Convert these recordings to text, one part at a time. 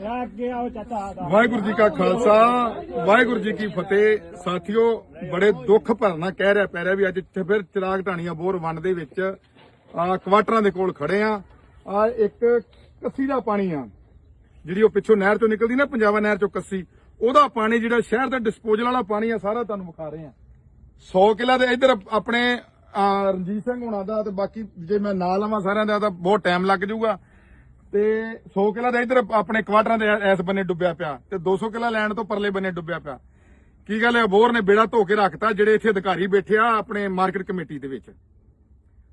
ਵਾਹਿਗੁਰੂ ਜੀ ਕਾ ਖਾਲਸਾ, ਵਾਹਿਗੁਰੂ ਜੀ ਕੀ ਫਤਿਹ। ਸਾਥੀਓ, ਬੜੇ ਦੁੱਖ ਭਰਨਾ ਕਹਿ ਰਿਹਾ ਪੈ ਰਿਹਾ ਵੀ ਅੱਜ ਇੱਥੇ ਫਿਰ ਚਿਰਾਗ ਢਾਣੀਆਂ ਬੋਰ ਵੰਡ ਦੇ ਵਿੱਚ, ਆ ਕੁਆਟਰਾਂ ਦੇ ਕੋਲ ਖੜੇ ਆ। ਆ ਇੱਕ ਕੱਸੀ ਦਾ ਪਾਣੀ ਆ, ਜਿਹੜੀ ਉਹ ਪਿੱਛੋਂ ਨਹਿਰ ਚੋਂ ਨਿਕਲਦੀ ਨਾ, ਪੰਜਾਬਾ ਨਹਿਰ ਚੋਂ ਕੱਸੀ। ਉਹਦਾ ਪਾਣੀ ਜਿਹੜਾ ਸ਼ਹਿਰ ਦਾ ਡਿਸਪੋਜ਼ਲ ਵਾਲਾ ਪਾਣੀ ਆ, ਸਾਰਾ ਤੁਹਾਨੂੰ ਵਿਖਾ ਰਹੇ ਆ। 100 ਕਿਲਾ ਦੇ ਇੱਧਰ ਆਪਣੇ ਰਣਜੀਤ ਸਿੰਘ ਹੁਣਾਂ ਦਾ ਤੇ ਬਾਕੀ ਜੇ ਮੈਂ ਨਾਂ ਲਵਾਂ ਸਾਰਿਆਂ ਦਾ, ਤਾਂ ਬਹੁਤ ਟਾਈਮ ਲੱਗ ਜਾਊਗਾ। ਤੇ 100 ਕਿਲਾ ਦੇ ਇੱਧਰ ਆਪਣੇ ਕੁਆਟਰਾਂ ਦੇ ਇਸ ਬੰਨੇ ਡੁੱਬਿਆ ਪਿਆ ਤੇ 200 ਕਿਲਾ ਲੈਣ ਤੋਂ ਪਰਲੇ ਬੰਨੇ ਡੁੱਬਿਆ ਪਿਆ। ਕੀ ਗੱਲ ਹੈ? ਬੋਰ ਨੇ ਬੇੜਾ ਧੋ ਕੇ ਰੱਖਤਾ ਜਿਹੜੇ ਇੱਥੇ ਅਧਿਕਾਰੀ ਬੈਠੇ ਆ ਆਪਣੇ ਮਾਰਕੀਟ ਕਮੇਟੀ ਦੇ ਵਿੱਚ।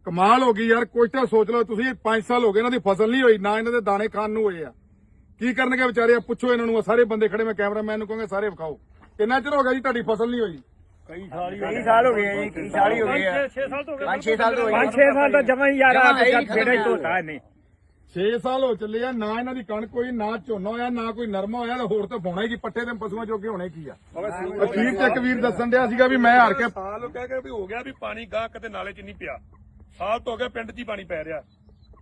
ਕਮਾਲ ਹੋ ਗਈ ਯਾਰ ਕੁਝ ਤਾਂ ਸੋਚ ਲਓ ਤੁਸੀਂ 5 ਸਾਲ ਹੋ ਗਏ ਇਹਨਾਂ ਦੀ ਫਸਲ ਨਹੀਂ ਹੋਈ ਨਾ ਇਹਨਾਂ ਦੇ ਦਾਣੇ ਖਾਣ ਨੂੰ ਹੋਏ ਆ। ਕੀ ਕਰਨਗੇ ਵਿਚਾਰੇ? ਪੁੱਛੋ ਇਹਨਾਂ ਨੂੰ ਸਾਰੇ ਬੰਦੇ ਖੜੇ ਮੈਂ ਕੈਮਰਾਮੈਨ ਨੂੰ ਕਹਾਂਗਾ ਸਾਰੇ ਵਿਖਾਓ। ਕਿੰਨਾ ਚਿਰ ਹੋ ਗਿਆ ਜੀ ਤੁਹਾਡੀ ਫਸਲ ਨਹੀਂ ਹੋਈ? ਕਈ ਸਾਲ ਹੋ ਗਏ। ਜੀ ਕਈ ਸਾਲ ਹੀ ਹੋ ਗਏ 6 ਸਾਲ ਤੋਂ 5-6 ਸਾਲ ਤੋਂ 5-6 ਸਾਲ ਤਾਂ ਜਮਾ ਹੀ ਯਾਰ ਆ ਹੀ ਜਿਹੜਾ ਹੀ ਧੋਤਾ ਇਹਨੇ। 6 ਸਾਲ ਹੋ ਚੱਲੇ ਆ ਨਾ ਇਹਨਾਂ ਦੀ ਕਣਕ ਹੋਈ ਨਾ ਝੋਨਾ ਹੋਇਆ ਨਾ ਕੋਈ ਨਰਮਾ ਹੋਇਆ ਤੇ ਹੋਰ ਤਾਂ ਹੋਣਾ ਹੀ ਕੀ ਪੱਠੇ ਤੇ ਪਸ਼ੂਆਂ ਜੋਗੇ ਹੋਣੇ ਕੀ ਆ? ਅਖੀਰ ਇੱਕ ਵੀਰ ਦੱਸਣ ਡਿਆ ਸੀਗਾ ਵੀ ਮੈਂ ਹਾਰ ਕੇ ਸਾਲ ਕਹਿ ਕੇ ਵੀ ਹੋ ਗਿਆ ਵੀ ਪਾਣੀ ਗਾਹ ਕਿਤੇ ਨਾਲੇ 'ਚ ਨਹੀਂ ਪਿਆ। ਸਾਲ ਤੋਂ ਹੋ ਗਿਆ ਪਿੰਡ 'ਚ ਹੀ ਪਾਣੀ ਪੈ ਰਿਹਾ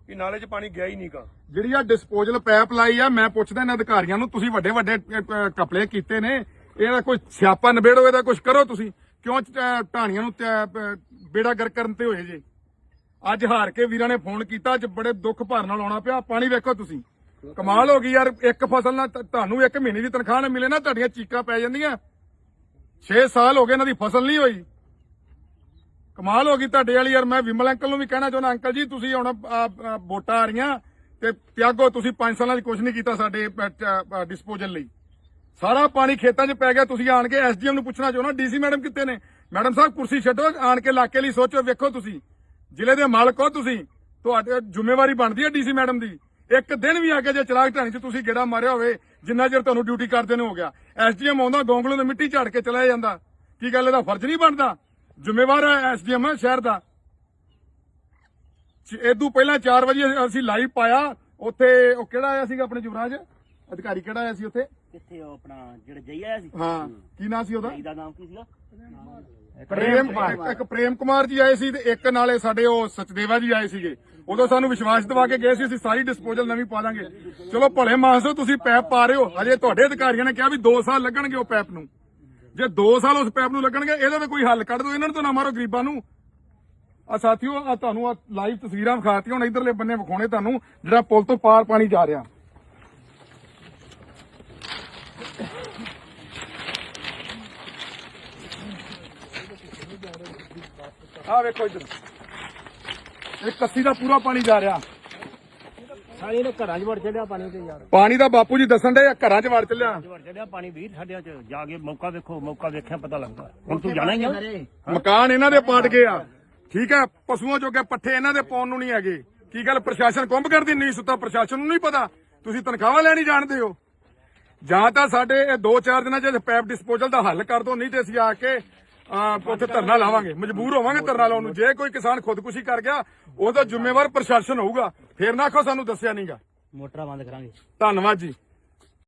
ਵੀ ਨਾਲੇ 'ਚ ਪਾਣੀ ਗਿਆ ਹੀ ਨਹੀਂ ਗਾ ਜਿਹੜੀ ਆ ਡਿਸਪੋਜ਼ਲ ਪੈਪ ਲਾਈ ਆ ਮੈਂ ਪੁੱਛਦਾ ਇਹਨਾਂ ਅਧਿਕਾਰੀਆਂ ਨੂੰ ਤੁਸੀਂ ਵੱਡੇ ਵੱਡੇ ਕਪੜੇ ਕੀਤੇ ਨੇ ਇਹਦਾ ਕੋਈ ਸਿਆਪਾ ਨਿਬੇੜੋ ਇਹਦਾ ਕੁਝ ਕਰੋ ਤੁਸੀਂ। ਕਿਉਂ ਢਾਣੀਆਂ ਨੂੰ ਤੇ- ਬੇੜਾ ਗਰ ਕਰਨ ਤੇ ਹੋਏ ਜੇ? ਅੱਜ ਹਾਰ ਕੇ ਵੀਰਾਂ ਨੇ ਫੋਨ ਕੀਤਾ, ਅੱਜ ਬੜੇ ਦੁੱਖ ਭਰ ਨਾਲ ਆਉਣਾ ਪਿਆ। ਪਾਣੀ ਵੇਖੋ ਤੁਸੀਂ। ਕਮਾਲ ਹੋ ਗਈ ਯਾਰ, ਇੱਕ ਫਸਲ ਨਾਲ ਤੁਹਾਨੂੰ ਇੱਕ ਮਹੀਨੇ ਦੀ ਤਨਖਾਹ ਨਾ ਮਿਲੇ ਨਾ, ਤੁਹਾਡੀਆਂ ਚੀਕਾਂ ਪੈ ਜਾਂਦੀਆਂ। 6 ਸਾਲ ਹੋ ਗਏ ਇਹਨਾਂ ਦੀ ਫਸਲ ਨਹੀਂ ਹੋਈ। ਕਮਾਲ ਹੋ ਗਈ ਤੁਹਾਡੇ ਵਾਲੀ ਯਾਰ, ਮੈਂ ਵਿਮਲ ਅੰਕਲ ਨੂੰ ਵੀ ਕਹਿਣਾ ਚਾਹੁੰਦਾ, ਅੰਕਲ ਜੀ, ਤੁਸੀਂ ਹੁਣ ਵੋਟਾਂ ਆ ਰਹੀਆਂ ਤੇ ਤਿਆਗੋ, ਤੁਸੀਂ 5 ਸਾਲਾਂ 'ਚ ਕੁਝ ਨਹੀਂ ਕੀਤਾ ਸਾਡੇ ਡਿਸਪੋਜ਼ਲ ਲਈ। ਸਾਰਾ ਪਾਣੀ ਖੇਤਾਂ 'ਚ ਪੈ ਗਿਆ, ਤੁਸੀਂ ਆਣ ਕੇ ਐਸਡੀਐਮ ਨੂੰ ਪੁੱਛਣਾ ਚਾਹੁੰਦਾ, ਡੀਸੀ ਮੈਡਮ ਕਿੱਥੇ ਨੇ? ਮੈਡਮ ਸਾਹਿਬ, ਕੁਰਸੀ ਛੱਡੋ, ਆਣ ਕੇ ਇਲਾਕੇ ਲਈ ਸੋਚੋ, ਵੇਖੋ ਤੁਸੀਂ। ਜ਼ਿਲ੍ਹੇ ਦੇ ਮਾਲਕ ਹੋ ਤੁਸੀਂ ਤੁਹਾਡੀ ਜ਼ਿੰਮੇਵਾਰੀ ਬਣਦੀ ਹੈ ਡੀਸੀ ਮੈਡਮ ਦੀ। ਇੱਕ ਦਿਨ ਵੀ ਆ ਕੇ ਜੇ ਚਰਾਗ ਢਾਣੀ 'ਚ ਤੁਸੀਂ ਗੇੜਾ ਮਾਰਿਆ ਹੋਵੇ ਜਿੰਨਾ ਚਿਰ ਤੁਹਾਨੂੰ ਡਿਊਟੀ ਕਰਦੇ ਨੂੰ ਹੋ ਗਿਆ। ਐਸਡੀਐਮ ਆਉਂਦਾ ਗੋਂਗਲੋਂ ਦੇ ਮਿੱਟੀ ਝਾੜ ਕੇ ਚਲਾ ਜਾਂਦਾ। ਕੀ ਗੱਲ ਇਹਦਾ ਫਰਜ਼ ਨਹੀਂ ਬਣਦਾ? ਜ਼ਿੰਮੇਵਾਰ ਹੈ ਐਸਡੀਐਮ ਹੈ ਸ਼ਹਿਰ ਦਾ। ਇਦੋਂ ਪਹਿਲਾਂ 4 ਵਜੇ ਅਸੀਂ ਲਾਈਵ ਪਾਇਆ। ਉੱਥੇ ਉਹ ਕਿਹੜਾ ਆਇਆ ਸੀਗਾ ਆਪਣੇ ਯੁਵਰਾਜ? ਅਧਿਕਾਰੀ ਕਿਹੜਾ ਆਇਆ ਸੀ ਉੱਥੇ? ਕਿੱਥੇ ਉਹ ਆਪਣਾ ਜਿਹੜਾ ਜਈ ਆਇਆ ਸੀ? ਹਾਂ ਕੀ ਨਾਂ ਸੀ ਉਹਦਾ? ਜਈ ਦਾ ਨਾਮ ਕੀ ਸੀਗਾ? ਪ੍ਰੇਮ ਇੱਕ- ਇੱਕ ਪ੍ਰੇਮ ਕੁਮਾਰ ਜੀ ਆਏ ਸੀ ਤੇ ਇੱਕ ਨਾਲੇ ਸਾਡੇ ਉਹ ਸਚਦੇਵਾ ਜੀ ਆਏ ਸੀਗੇ। ਉਦੋਂ ਸਾਨੂੰ ਵਿਸ਼ਵਾਸ ਦਿਵਾ ਕੇ ਗਏ ਸੀ ਅਸੀਂ ਸਾਰੀ ਡਿਸਪੋਜ਼ਲ ਨਵੀਂ ਪਾ ਦਾਂਗੇ। ਚਲੋ ਭਲੇ ਮਾਨਸੋ ਤੁਸੀਂ ਪੈਪ ਪਾ ਰਹੇ ਹੋ। ਹਜੇ ਤੁਹਾਡੇ ਅਧਿਕਾਰੀਆਂ ਨੇ ਕਿਹਾ ਵੀ 2 ਸਾਲ ਲੱਗਣਗੇ ਉਹ ਪੈਪ ਨੂੰ। ਜੇ 2 ਸਾਲ ਉਸ ਪੈਪ ਨੂੰ ਲੱਗਣਗੇ ਇਹਦਾ ਤਾਂ ਕੋਈ ਹੱਲ ਕੱਢ ਦਿਓ ਇਹਨਾਂ ਨੂੰ ਤਾਂ ਨਾ ਮਾਰੋ ਗਰੀਬਾਂ ਨੂੰ। ਆ ਸਾਥੀਓ ਆ ਤੁਹਾਨੂੰ ਆ ਲਾਈਵ ਤਸਵੀਰਾਂ ਵਿਖਾਤੀਆਂ ਹੁਣ ਇਧਰਲੇ ਬੰਨੇ ਵਿਖਾਉਣੇ ਤੁਹਾਨੂੰ ਜਿਹੜਾ ਪੁਲ ਤੋਂ ਪਾਰ ਪਾਣੀ ਜਾ ਰਿਹਾ। ਆ ਵੇਖੋ ਇਧਰ। ਇਹ ਕੱਸੀ ਦਾ ਪੂਰਾ ਪਾਣੀ ਜਾ ਰਿਹਾ। ਸਾਰੇ ਨੇ ਘਰਾਂ 'ਚ ਵੜ ਚੱਲਿਆ ਪਾਣੀ ਤੇ ਯਾਰ। ਪਾਣੀ ਦਾ ਬਾਪੂ ਜੀ ਦੱਸਣ ਦੇ ਘਰਾਂ 'ਚ ਵੜ ਚੱਲਿਆ ਵੜ ਚੱਲਿਆ ਪਾਣੀ ਵੀਰ ਸਾਡਿਆਂ 'ਚ ਜਾ ਕੇ ਮੌਕਾ ਵੇਖੋ ਮੌਕਾ ਵੇਖਿਆ ਪਤਾ ਲੱਗਦਾ। ਹੁਣ ਤੂੰ ਜਾਣਾ ਹੀ ਆ? ਮਕਾਨ ਇਹਨਾਂ ਦੇ ਪਾਟ ਗਏ ਆ। ਠੀਕ ਹੈ ਪਸ਼ੂਆਂ ਜੋਗੇ ਪੱਠੇ ਇਹਨਾਂ ਦੇ ਪਾਉਣ ਨੂੰ ਨਹੀਂ ਹੈਗੇ। ਕੀ ਗੱਲ ਪ੍ਰਸ਼ਾਸਨ ਕੁੰਭ ਕਰਦੀ? ਨਹੀਂ ਸੁੱਤਾ ਪ੍ਰਸ਼ਾਸਨ ਨੂੰ ਨਹੀਂ ਪਤਾ। ਤੁਸੀਂ ਤਨਖਾਹਾਂ ਲੈਣੀ ਜਾਣਦੇ ਹੋ। ਜਾਂ ਤਾਂ ਸਾਡੇ ਇਹ 2-4 ਦਿਨਾਂ ਚ ਪੈਪ ਡਿਸਪੋਜ਼ਲ ਦਾ ਹੱਲ ਕਰ ਦਿਓ ਨਹੀਂ ਤੇ ਅਸੀਂ ਆ ਕੇ ਉੱਥੇ ਧਰਨਾ ਲਾਵਾਂਗੇ ਮਜਬੂਰ ਹੋਵਾਂਗੇ ਧਰਨਾ ਲਾਉਣ ਨੂੰ। ਜੇ ਕੋਈ ਕਿਸਾਨ ਖੁਦਕੁਸ਼ੀ ਕਰ ਗਿਆ ਉਹਦਾ ਜ਼ਿੰਮੇਵਾਰ ਪ੍ਰਸ਼ਾਸਨ ਹੋਊਗਾ। ਫੇਰ ਨਾ ਆਖੋ ਸਾਨੂੰ ਦੱਸਿਆ ਨਹੀਂਗਾ ਮੋਟਰਾਂ ਬੰਦ ਕਰਾਂਗੇ। ਧੰਨਵਾਦ ਜੀ।